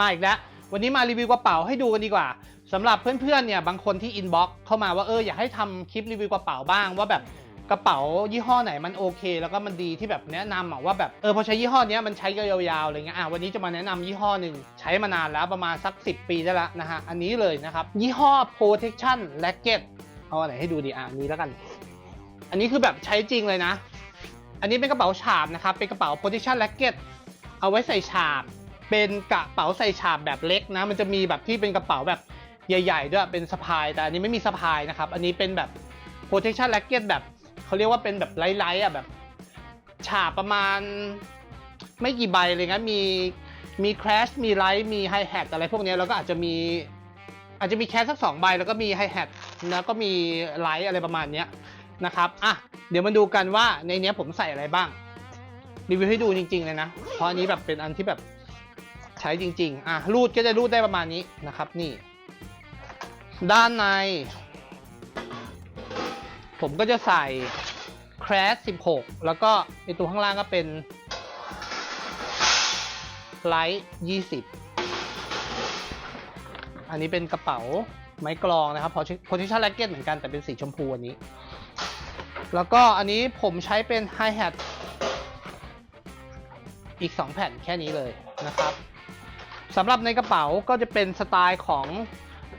มาอีกแล้ว วันนี้มารีวิวกระเป๋าให้ดูกันดีกว่าสำหรับเพื่อนๆเนี่ยบางคนที่อินบ็อกเข้ามาว่าเอออยากให้ทำคลิปรีวิวกระเป๋าบ้างว่าแบบกระเป๋ายี่ห้อไหนมันโอเค แล้วก็มันดีที่แบบแนะนำอะว่าแบบเออพอใช้ยี่ห้อนี้มันใช้ยาวๆอะไรเงี้ยอะวันนี้จะมาแนะนำยี่ห้อหนึ่งใช้มานานแล้วประมาณสัก 10 ปีได้แล้วนะฮะอันนี้เลยนะครับ ยี่ห้อ protection racket เอาอันไหนให้ดูดีอะอันนี้แล้วกัน อันนี้คือแบบใช้จริงเลยนะ อันนี้เป็นกระเป๋าฉาบนะครับเป็นกระเป๋า protection racket เอาไว้ใส่ฉาบ เป็นกระเป๋าใส่ฉาบแบบเล็กนะ มันจะมีแบบที่เป็นกระเป๋าแบบใหญ่ๆด้วยเป็นสะพาย แต่อันนี้ไม่มีสะพายนะครับ อันนี้เป็นแบบ protection racket แบบเขาเรียกว่าเป็นแบบไลท์ๆอะแบบ ฉาบประมาณ ไม่กี่ใบเลยนะมีมี crash มีไลท์มี hi hat อะไรพวกนี้แล้วก็อาจจะมีอาจจะมีแคสสักสองใบแล้วก็มี hi hat แล้วก็มีไลท์อะไรประมาณนี้นะครับอะเดี๋ยวมาดูกันว่าในนี้ผมใส่อะไรบ้างรีวิวให้ดูจริงๆเลยนะ เพราะอันนี้แบบเป็นอันที่แบบ ใช้จริงๆ อะรูดก็จะรูดได้ประมาณนี้นะครับนี่ ด้านใน ผมก็จะใส่ crash 16 แล้วก็ในตัวข้างล่างก็เป็น light 20 อันนี้เป็นกระเป๋าไม้กลองนะครับ position racket เหมือนกันแต่เป็นสีชมพูอันนี้ แล้วก็อันนี้ผมใช้เป็น hi hat อีก 2 แผ่นแค่นี้เลยนะครับ สำหรับในกระเป๋าก็จะเป็นสไตล์ของ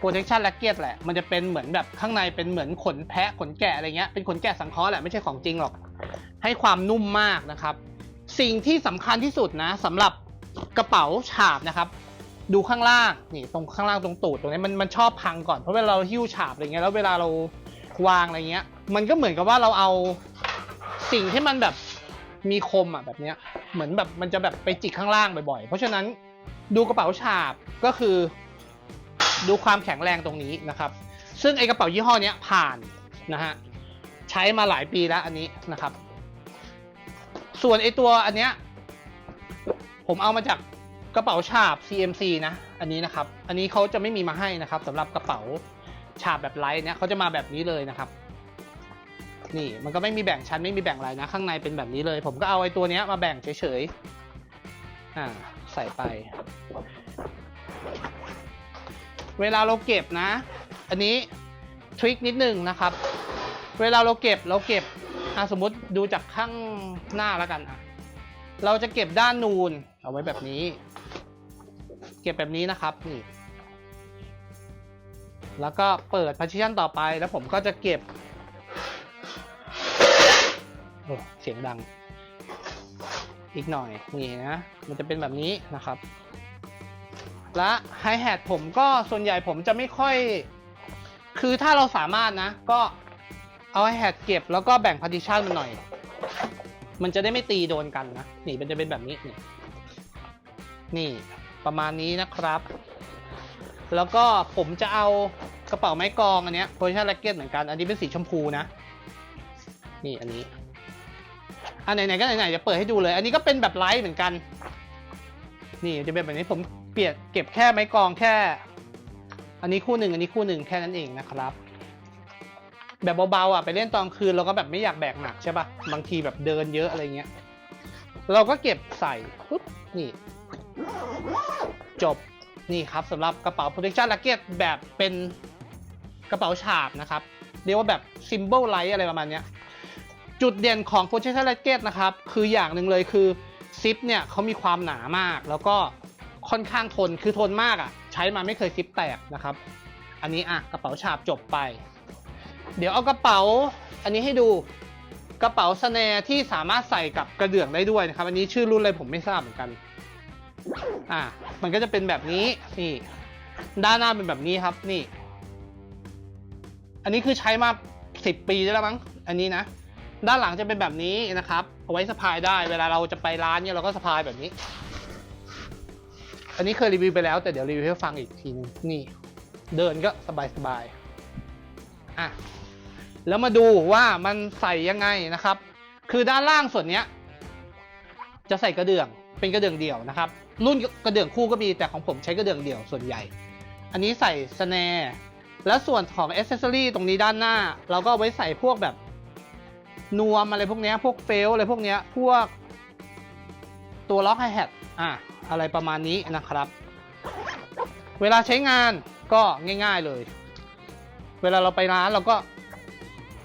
protection racket แหละ มันจะเป็นเหมือนแบบข้างในเป็นเหมือนขนแพะขนแกะอะไรเงี้ย เป็นขนแกะสังเคราะห์แหละไม่ใช่ของจริงหรอก ให้ความนุ่มมากนะครับ สิ่งที่สำคัญที่สุดนะสำหรับกระเป๋าฉาบนะครับ ดูข้างล่างนี่ตรงข้างล่างตรงตูดตรงนี้มันมันชอบพังก่อนเพราะเวลาเราหิ้วฉาบอะไรเงี้ยแล้วเวลาเราวางอะไรเงี้ย มันก็เหมือนกับว่าเราเอาสิ่งที่มันแบบมีคมอะแบบเนี้ยเหมือนแบบมันจะแบบไปจิกข้างล่างบ่อยๆ เพราะฉะนั้น ดูกระเป๋าฉาบก็คือ ดูความแข็งแรงตรงนี้นะครับ ซึ่งไอกระเป๋ายี่ห้อเนี้ยผ่านนะฮะใช้มาหลายปีแล้วอันนี้นะครับ ส่วนไอตัวอันเนี้ยผมเอามาจากกระเป๋าฉาบ CMC นะ อันนี้นะครับ อันนี้เขาจะไม่มีมาให้นะครับสำหรับกระเป๋าฉาบแบบไลท์เนี้ยเขาจะมาแบบนี้เลยนะครับ นี่มันก็ไม่มีแบ่งชั้นไม่มีแบ่งอะไรนะ ข้างในเป็นแบบนี้เลย ผมก็เอาไอ้ตัวเนี้ยมาแบ่งเฉยๆอ่า ใส่ไป เวลาเราเก็บนะ อันนี้ทริคนิดนึงนะครับ เวลาเราเก็บเราเก็บสมมติดูจากข้างหน้าแล้วกันอะเราจะเก็บด้านนูนเอาไว้แบบนี้ เก็บแบบนี้นะครับนี่แล้วก็เปิด partition ต่อไปแล้วผมก็จะเก็บเสียงดัง อีกหน่อยนี่นะ มันจะเป็นแบบนี้นะครับ และไฮแฮทผมก็ส่วนใหญ่ผมจะไม่ค่อย คือถ้าเราสามารถนะ ก็เอาไฮแฮทเก็บแล้วก็แบ่งพาร์ติชันมันหน่อย มันจะได้ไม่ตีโดนกันนะ นี่มันจะเป็นแบบนี้ นี่นี่ประมาณนี้นะครับ แล้วก็ผมจะเอากระเป๋าไม้กองอันเนี้ย position racket เหมือนกัน อันนี้เป็นสีชมพูนะ นี่อันนี้ อันไหนๆก็ไหนๆจะเปิดให้ดูเลย อันนี้ก็เป็นแบบไลท์เหมือนกัน นี่จะเป็นแบบนี้ผมเปลี่ยนเก็บแค่ไม้กองแค่ อันนี้คู่หนึ่งอันนี้คู่หนึ่งแค่นั้นเองนะครับ แบบเบาๆอะไปเล่นตอนคืนเราก็แบบไม่อยากแบกหนักใช่ป่ะบางทีแบบเดินเยอะอะไรเงี้ย เราก็เก็บใส่ปุ๊บนี่ จบนี่ครับสำหรับกระเป๋า protection racket แบบเป็นกระเป๋าฉาบนะครับ เรียกว่าแบบ symbol light อะไรประมาณเนี้ย จุดเด่นของ protection racket นะครับ คืออย่างหนึ่งเลยคือซิปเนี่ยเขามีความหนามาก แล้วก็ค่อนข้างทนคือทนมากอะ่ะ ใช้มาไม่เคยซิปแตกนะครับ อันนี้อะกระเป๋าฉาบจบไป เดี๋ยวเอากระเป๋าอันนี้ให้ดูกระเป๋าสแนร์ที่สามารถใส่กับกระเดื่องได้ด้วยนะครับ อันนี้ชื่อรุ่นอะไรผมไม่ทราบเหมือนกัน อะมันก็จะเป็นแบบนี้นี่ ด้านหน้าเป็นแบบนี้ครับนี่ อันนี้คือใช้มาสิบปีได้แล้วมั้งอันนี้นะ ด้านหลังจะเป็นแบบนี้นะครับ เอาไว้สะพายได้ เวลาเราจะไปร้านเนี่ยเราก็สะพายแบบนี้ อันนี้เคยรีวิวไปแล้วแต่เดี๋ยวรีวิวให้ฟังอีกทีนึงนี่ เดินก็สบายสบายอะ แล้วมาดูว่ามันใส่ยังไงนะครับ คือด้านล่างส่วนเนี้ย จะใส่กระเดื่อง เป็นกระเดื่องเดี่ยวนะครับ รุ่นกระเดื่องคู่ก็มีแต่ของผมใช้กระเดื่องเดี่ยวส่วนใหญ่ อันนี้ใส่สแนร์แล้วส่วนของอ c เซสซอรีตรงนี้ด้านหน้า เราก็ไว้ใส่พวกแบบ นวมอะไรพวกเนี้ยพวกเฟลอะไรพวกเนี้ยพวกตัวล็อกไฮแฮทอะอะไรประมาณนี้นะครับ เวลาใช้งานก็ง่าย ๆเลย เวลาเราไปร้านเราก็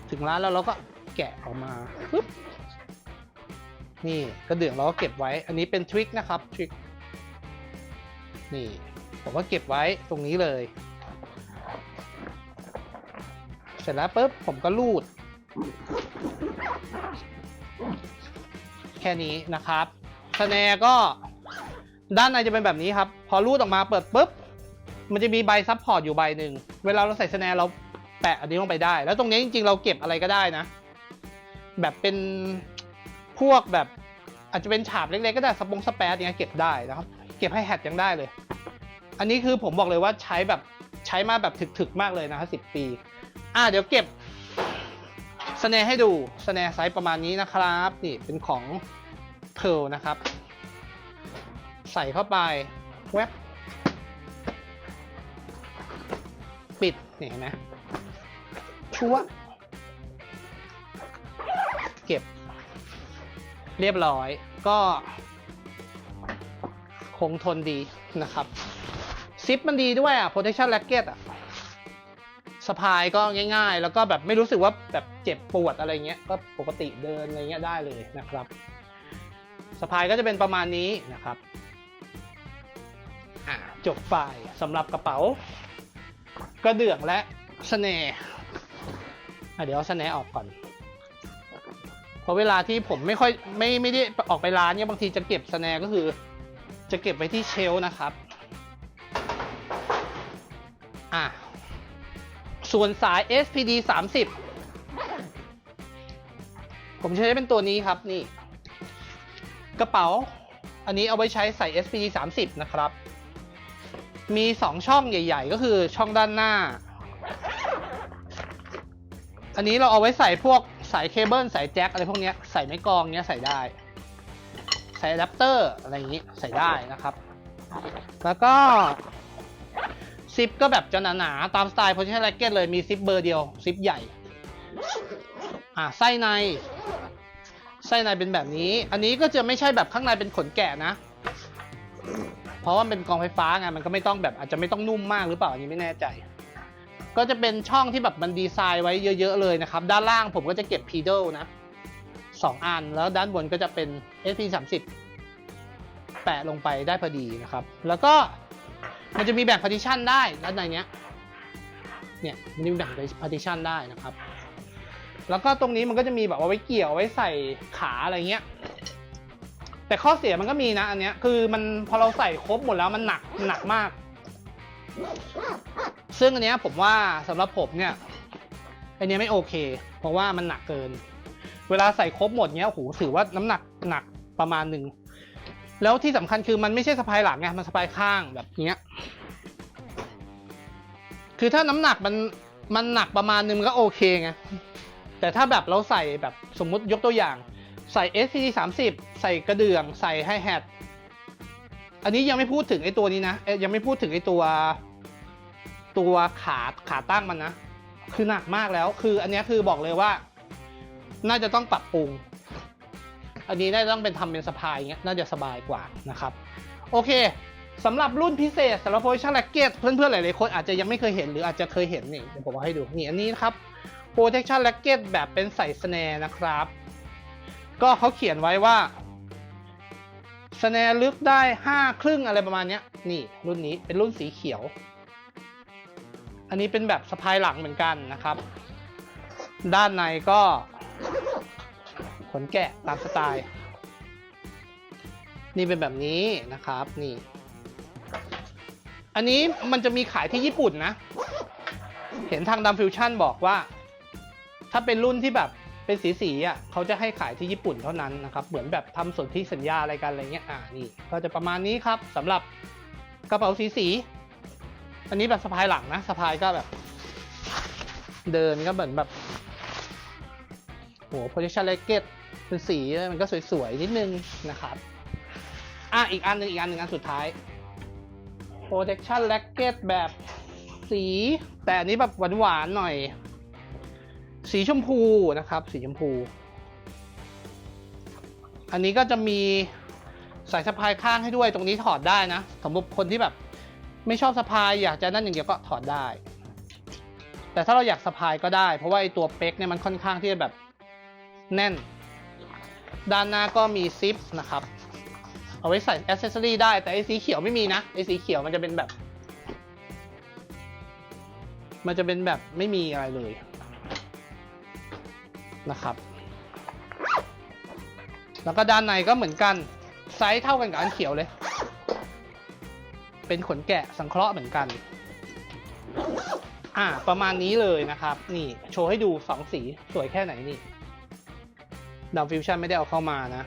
ถึงร้านแล้วเราก็แกะออกมาปึ๊บนี่กระเดื่องเราก็เก็บไว้ อันนี้เป็นทริคนะครับทริคนี่ผมก็เก็บไว้ตรงนี้เลย เสร็จแล้วปุ๊บผมก็ลูด แค่นี้นะครับสแนร์ก็ด้านในจะเป็นแบบนี้ครับ พอรูดออกมาเปิดปุ๊บ มันจะมีใบซับพอร์ตอยู่ใบหนึ่ง เวลาเราใส่สแนร์เราแปะอันนี้ลงไปได้ แล้วตรงนี้จริงๆ เราเก็บอะไรก็ได้นะ แบบเป็นพวกแบบอาจจะเป็นฉาบเล็กๆ ก็ได้สปงสแปซเนี่ยเก็บได้นะครับ เก็บให้แฮทยังได้เลย อันนี้คือผมบอกเลยว่าใช้แบบใช้มาแบบถึกๆ มากเลยนะครับสิบปี อะเดี๋ยวเก็บ สแนร์ให้ดูสแนร์ไซส์ประมาณนี้นะครับนี่เป็นของเพลนะครับ ใส่เข้าไปแวบปิดนี่เห็นไหมชัวเก็บ เรียบร้อยก็ คงทนดีนะครับ ซิปมันดีด้วยอะ protection racket อะ สะพายก็ง่าย ๆ แล้วก็แบบไม่รู้สึกว่าแบบเจ็บปวดอะไรเงี้ยก็ปกติเดินอะไรเงี้ยได้เลยนะครับสะพายก็จะเป็นประมาณนี้นะครับอะจบไฟล์สำหรับกระเป๋ากระเดื่องและสแนร์อะเดี๋ยวเอาสแนร์ออกก่อนเพราะเวลาที่ผมไม่ค่อยไม่ไม่ได้ออกไปร้านเนี่ยบางทีจะเก็บสแนร์ก็คือ จะเก็บไว้ที่เชลฟ์นะครับ ส่วนสาย SPD 30 ผมใช้เป็นตัวนี้ครับนี่ กระเป๋า อันนี้เอาไว้ใช้ใส่ SPD 30 นะครับ มี 2 ช่องใหญ่ ๆ ก็คือช่องด้านหน้า อันนี้เราเอาไว้ใส่พวกสายเคเบิลสายแจ็คอะไรพวกนี้ใส่ไม้กองเนี้ยใส่ได้ ใส่อะแดปเตอร์อะไรอย่างนี้ใส่ได้นะครับ แล้วก็ ซิปก็แบบจะหนาๆ ตามสไตล์ position racket เลยมีซิปเบอร์เดียวซิปใหญ่ อ่าไส้ใน ไส้ในเป็นแบบนี้ อันนี้ก็จะไม่ใช่แบบข้างในเป็นขนแกะนะ เพราะว่าเป็นกองไฟฟ้าไงมันก็ไม่ต้องแบบอาจจะไม่ต้องนุ่มมากหรือเปล่าอันนี้ไม่แน่ใจ ก็จะเป็นช่องที่แบบมันดีไซน์ไว้เยอะ ๆ เลยนะครับ ด้านล่างผมก็จะเก็บ pedal นะสองอันแล้วด้านบนก็จะเป็น SP 30แปะลงไปได้พอดีนะครับ แล้วก็ มันจะมีแบ่ง partition ได้ด้านในเนี้ยเนี่ยมันจะมีแบ่ง partition ได้นะครับ แล้วก็ตรงนี้มันก็จะมีแบบเอาไว้เกี่ยวเอาไว้ใส่ขาอะไรเงี้ย แต่ข้อเสียมันก็มีนะอันเนี้ยคือมันพอเราใส่ครบหมดแล้วมันหนักหนักมาก ซึ่งอันเนี้ยผมว่าสำหรับผมเนี่ยอันเนี้ยไม่โอเค เพราะว่ามันหนักเกิน เวลาใส่ครบหมดเนี้ยโอ้โหถือว่าน้ำหนักหนักประมาณหนึ่ง แล้วที่สำคัญคือมันไม่ใช่สะพายหลังไงมันสะพายข้างแบบเนี้ย คือถ้าน้ำหนักมันมันหนักประมาณนึงมันก็โอเคไงแต่ถ้าแบบเราใส่แบบสมมุติยกตัวอย่าง ใส่ SCD 30ใส่กระเดื่อง ใส่ไฮแฮทอันนี้ยังไม่พูดถึงไอ้ตัวนี้นะเอ้ยยังไม่พูดถึงไอ้ตัวตัวขาขาตั้งมันนะ คือหนักมากแล้ว คืออันนี้คือบอกเลยว่า น่าจะต้องปรับปรุง อันนี้น่าจะต้องเป็นทำเป็นสะพายเงี้ยน่าจะสบายกว่านะครับ โอเคสำหรับรุ่นพิเศษสำหรับ position racket เพื่อนๆ หลายๆ คนอาจจะยังไม่เคยเห็นหรืออาจจะเคยเห็นนี่เดี๋ยวผมเอาให้ดูนี่อันนี้ครับ protection racket แบบเป็นใส่สแนร์นะครับ ก็เขาเขียนไว้ว่าสแนร์ลึกได้ 5 ครึ่งอะไรประมาณเนี้ยนี่รุ่นนี้เป็นรุ่นสีเขียว อันนี้เป็นแบบสะพายหลังเหมือนกันนะครับ ด้านในก็ ขนแกะตามสไตล์ นี่เป็นแบบนี้นะครับนี่ อันนี้มันจะมีขายที่ญี่ปุ่นนะ เห็นทางดัมฟิวชั่นบอกว่า ถ้าเป็นรุ่นที่แบบเป็นสีสีๆอะเขาจะให้ขายที่ญี่ปุ่นเท่านั้นนะครับ เหมือนแบบทำสนธิสัญญาอะไรกันอะไรเงี้ยอ่านี่ ก็จะประมาณนี้ครับสำหรับกระเป๋าสีสีๆอันนี้แบบสะพายหลังนะสะพายก็แบบ เดินก็เหมือนแบบโห position racket เป็นสีมันก็สวยๆนิดนึงนะครับ อะอีกอันหนึ่งอีกอันหนึ่งอันสุดท้าย protection racket แบบสี แต่อันนี้แบบหวานๆหน่อย สีชมพูนะครับ สีชมพู อันนี้ก็จะมีสายสะพายข้างให้ด้วยตรงนี้ถอดได้นะสำหรับคนที่แบบ ไม่ชอบสะพายอยากจะนั่นอย่างเดียวก็ถอดได้ แต่ถ้าเราอยากสะพายก็ได้ เพราะว่าไอตัวเป๊กเนี่ยมันค่อนข้างที่จะแบบแน่น ด้านหน้าก็มีซิปนะครับ เอาไว้ใส่อ c เซสซอรีได้แต่ไอสีเขียวไม่มีนะ ไอสีเขียวมันจะเป็นแบบ มันจะเป็นแบบไม่มีอะไรเลยนะครับ แล้วก็ด้านในก็เหมือนกัน ไซส์เท่ากันกับอันเขียวเลย เป็นขนแกะสังเคราะห์เหมือนกัน อ่า ประมาณนี้เลยนะครับ นี่ โชว์ให้ดูสองสีสวยแค่ไหนนี่ ดาวฟิวชั่นไม่ได้เอาเข้ามานะ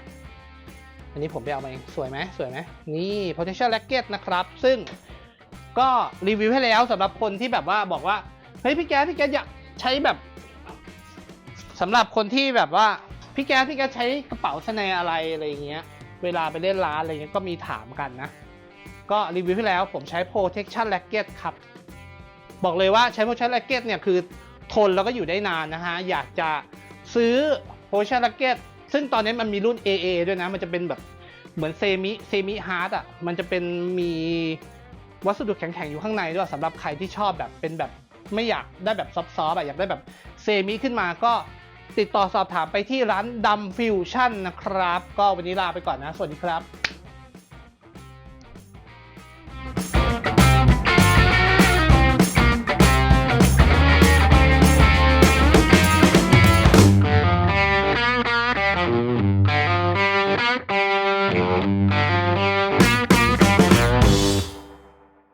อันนี้ผมไปเอามาเอง สวยไหมสวยไหมนี่ potential racket นะครับ ซึ่งก็รีวิวให้แล้วสำหรับคนที่แบบว่าบอกว่า เฮ้ยพี่แก๊สพี่แก๊สอยากใช้แบบสำหรับคนที่แบบว่า พี่แก๊สพี่แก๊สใช้กระเป๋าสแนอะไรอะไรอย่างเงี้ย เวลาไปเล่นร้านอะไรเงี้ยก็มีถามกันนะ ก็รีวิวให้แล้วผมใช้ protection racket ครับ บอกเลยว่าใช้ protection racket เนี่ยคือทนแล้วก็อยู่ได้นานนะฮะ อยากจะซื้อ protection racket ซึ่งตอนนี้มันมีรุ่น AA ด้วยนะ มันจะเป็นแบบเหมือนเซมิเซมิฮาร์ดอะมันจะเป็นมีวัสดุแข็งๆ อยู่ข้างในด้วยสำหรับใครที่ชอบแบบเป็นแบบไม่อยากได้แบบซอฟต์ๆอะอยากได้แบบเซมิขึ้นมาก็ติดต่อสอบถามไปที่ร้านดำฟิวชั่นนะครับ ก็วันนี้ลาไปก่อนนะ สวัสดีครับ